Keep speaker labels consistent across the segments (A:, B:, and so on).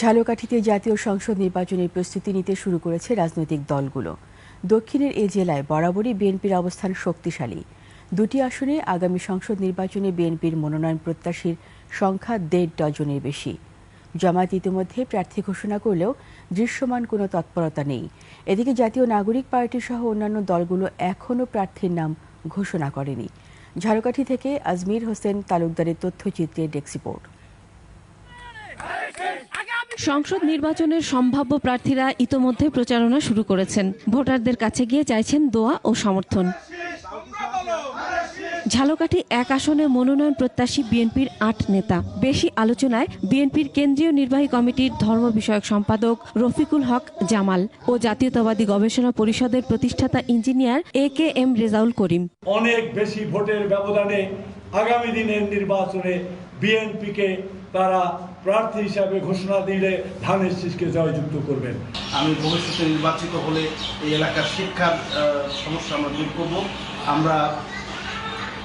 A: ঝালকাঠিতে জাতীয় সংসদ নির্বাচনের প্রস্তুতি নিতে শুরু করেছে রাজনৈতিক দলগুলো। দক্ষিণের এই জেলায় বরাবরই বিএনপির অবস্থান শক্তিশালী। দুটি আসনে আগামী সংসদ নির্বাচনে বিএনপির মনোনয়ন প্রত্যাশীর সংখ্যা দেড় ডজনের বেশি। জামায়াত ইতিমধ্যে প্রার্থী ঘোষণা করলেও দৃশ্যমান কোনো তৎপরতা নেই। এদিকে জাতীয় নাগরিক পার্টি সহ অন্যান্য দলগুলো এখনও প্রার্থীর নাম ঘোষণা করেনি। ঝালকাঠি থেকে আজমির হোসেন তালুকদারের তথ্যচিত্রের ডেস্ক রিপোর্ট।
B: সংসদ নির্বাচনের সম্ভাব্য প্রার্থীরা ইতোমধ্যে প্রচারণা শুরু করেছেন। ভোটারদের কাছে গিয়ে চাইছেন দোয়া ও সমর্থন। ঝালকাঠি এক আসনে মনোনয়ন প্রত্যাশী বিএনপির আট নেতা। বেশি আলোচনায় বিএনপির কেন্দ্রীয় নির্বাহী কমিটির ধর্ম বিষয়ক সম্পাদক রফিকুল হক জামাল ও জাতীয়তাবাদী গবেষণা পরিষদের প্রতিষ্ঠাতা engineer A K M Rezaul Karim.
C: অনেক বেশি ভোটের ব্যবধানে আগামী দিনের নির্বাচনে বিএনপিকে তারা প্রার্থী হিসাবে ঘোষণা দিলে ধানের শীষকে জয়যুক্ত করবেন।
D: আমি ভবিষ্যতে নির্বাচিত হলে এই এলাকার শিক্ষার সমস্যা আমরা দূর করব। আমরা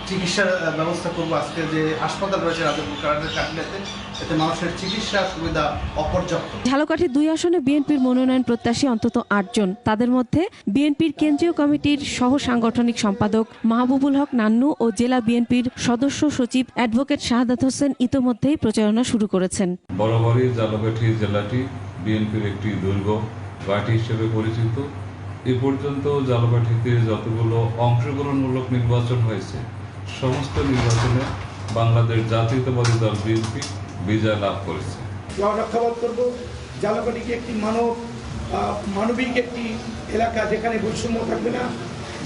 D: চিকিৎসার ব্যবস্থা করব। আজকে যে হাসপাতাল রয়েছে রাজাপুর কারাটের কাটলেতে এতে মানুষের চিকিৎসা সুবিধা অপর্যাপ্ত।
B: ঝালকাঠির দুই আসনে বিএনপির মনোনয়ন প্রত্যাশী অন্তত আটজন। তাদের মধ্যে বিএনপির কেন্দ্রীয় কমিটির সহ সাংগঠনিক সম্পাদক মাহবুবুল হক নান্নু ও জেলা বিএনপির সদস্য সচিব অ্যাডভোকেট শাহাদাত হোসেন ইতোমধ্যেই প্রচারণা শুরু করেছেন।
E: বরাবরই জালকাঠি জেলাটি বিএনপির একটি দুর্গ ঘাঁটি হিসেবে পরিচিত। এ পর্যন্ত জালকাঠিতে যতগুলো অংশগ্রহণমূলক নির্বাচন হয়েছে সমস্ত নির্বাচনে বাংলাদেশ জাতীয়তাবাদী দল বিএনপি বিজয় লাভ করেছে।
F: রক্ষাবাদ করব। জালকাঠিকে একটি মানব মানবিক একটি এলাকা যেখানে বৈষম্য থাকবে না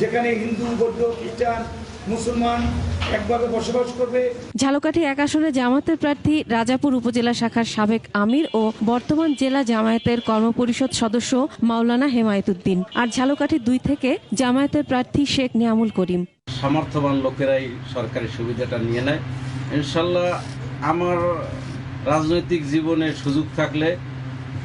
F: যেখানে হিন্দু বৌদ্ধ খ্রিস্টান মুসলমান একভাবে বসবাস করবে।
B: ঝালকাঠি এক আসনে জামায়াতের প্রার্থী রাজাপুর উপজেলা শাখার সাবেক আমির ও বর্তমান জেলা জামায়াতের কর্মপরিষদ সদস্য মাওলানা হেমায়েতুদ্দিন। আর ঝালকাঠি দুই থেকে জামায়াতের প্রার্থী শেখ নিয়ামুল করিম।
G: সমর্থবান লোকেরাই সরকারি সুবিধাটা নিয়ে নেয়। ইনশাল্লাহ আমার রাজনৈতিক জীবনে সুযোগ থাকলে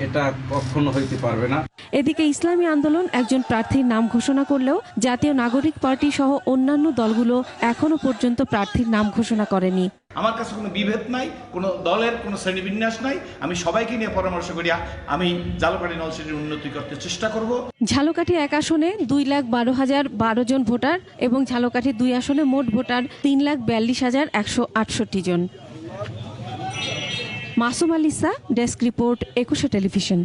G: এটা কখনো হইতে পারবে না।
B: এদিকে ইসলামী আন্দোলন একজন প্রার্থীর নাম ঘোষণা করলেও জাতীয় নাগরিক পার্টি সহ অন্যান্য দলগুলো এখনও পর্যন্ত প্রার্থীর নাম ঘোষণা করেনি।
D: আমার কাছে কোনো বিভেদ নাই কোনো দলের কোনো শ্রেণীবিন্যাস নাই। আমি সবাইকে নিয়ে পরামর্শ করি আমি জালকাঠি নলসিটির উন্নতি করতে চেষ্টা করব।
B: ঝালকাঠি এক আসনে দুই লাখ বারো হাজার বারো জন ভোটার এবং ঝালকাঠি দুই আসনে মোট ভোটার তিন লাখ বিয়াল্লিশ হাজার একশো আটষট্টি জন। Masum Alisa desk report Ekushey television.